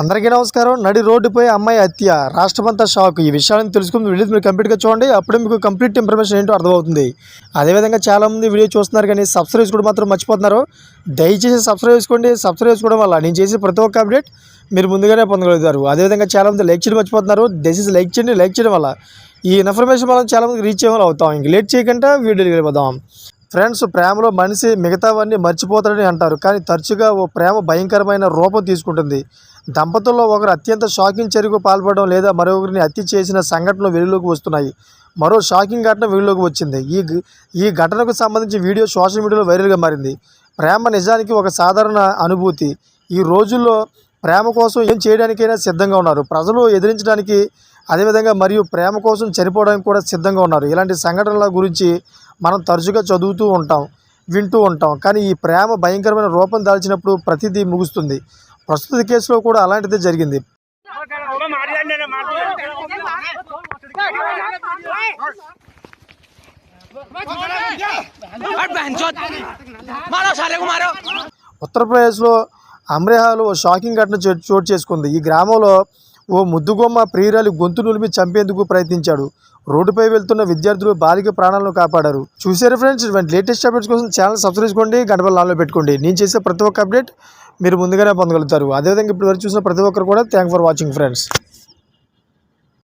అందరికీ నమస్కారం. నడి రోడ్డుపై అమ్మాయి హత్య. రాష్ట్రమంతా షాక్. ఈ విషయాలను తెలుసుకుని వీడియో మీరు కంప్లీట్గా చూడండి. అప్పుడే మీకు కంప్లీట్ ఇన్ఫర్మేషన్ ఏంటో అర్థమవుతుంది. అదేవిధంగా చాలామంది వీడియో చూస్తున్నారు కానీ సబ్స్క్రైబ్ చేసుకోవడం మాత్రం మర్చిపోతున్నారు. దయచేసి సబ్స్క్రైబ్ చేసుకోండి. సబ్స్క్రైబ్ చేసుకోవడం వల్ల నేను చేసే ప్రతి ఒక్క అప్డేట్ మీరు ముందుగానే పొందగలుగుతారు. అదేవిధంగా చాలామంది లైక్ చేయడం మర్చిపోతున్నారు. దయచేసి లైక్ చేయండి. లైక్ చేయడం వల్ల ఈ ఇన్ఫర్మేషన్ మనం చాలామంది రీచ్ అయ్యేలా అవుతాం. ఇంక లేట్ చేయకుండా వీడియోకి వెళ్ళిపోదాం. ఫ్రెండ్స్ ప్రేమలో మనిషి మిగతావన్నీ మర్చిపోతాడని అంటారు. కానీ తరచుగా ఓ ప్రేమ భయంకరమైన రూపం తీసుకుంటుంది. దంపతుల్లో ఒకరు అత్యంత షాకింగ్ చర్యకు పాల్పడడం లేదా మరొకరిని హత్య చేసిన సంఘటనలు వెలుగులోకి వస్తున్నాయి. మరో షాకింగ్ ఘటన వెలుగులోకి వచ్చింది. ఈ ఈ ఘటనకు సంబంధించి వీడియో సోషల్ మీడియాలో వైరల్గా మారింది. ప్రేమ నిజానికి ఒక సాధారణ అనుభూతి. ఈ రోజుల్లో ప్రేమ కోసం ఏం చేయడానికైనా సిద్ధంగా ఉన్నారు. ప్రజలు ఎదిరించడానికి అదేవిధంగా మరియు ప్రేమ కోసం చనిపోవడానికి కూడా సిద్ధంగా ఉన్నారు. ఇలాంటి సంఘటనల గురించి మనం తరచుగా చదువుతూ ఉంటాం వింటూ ఉంటాం. కానీ ఈ ప్రేమ భయంకరమైన రూపం దాల్చినప్పుడు ప్రతిదీ ముగుస్తుంది. ప్రస్తుత కేసులో కూడా అలాంటిదే జరిగింది. ఉత్తరప్రదేశ్లో అమ్రేహాలో షాకింగ్ ఘటన చోటు చేసుకుంది. ఈ గ్రామంలో ఓ ముద్దుగొమ్మ ప్రియురాలి గొంతు నులిమి చంపేందుకు ప్రయత్నించాడు. రోడ్డుపై వెళ్తున్న విద్యార్థులు బాలిక ప్రాణాలను కాపాడారు. చూసారు ఫ్రెండ్స్? ఇటువంటి లేటెస్ట్ అప్డేట్స్ కోసం ఛానల్ సబ్స్క్రైబ్ చేసుకోండి. గంటపల్లి నాలో పెట్టుకోండి. నేను చేసే ప్రతి ఒక్క అప్డేట్ మీరు ముందుగానే పొందగలుగుతారు. అదేవిధంగా ఇప్పుడు వరకు చూసిన ప్రతి ఒక్కరు కూడా థ్యాంక్ ఫర్ వాచింగ్ ఫ్రెండ్స్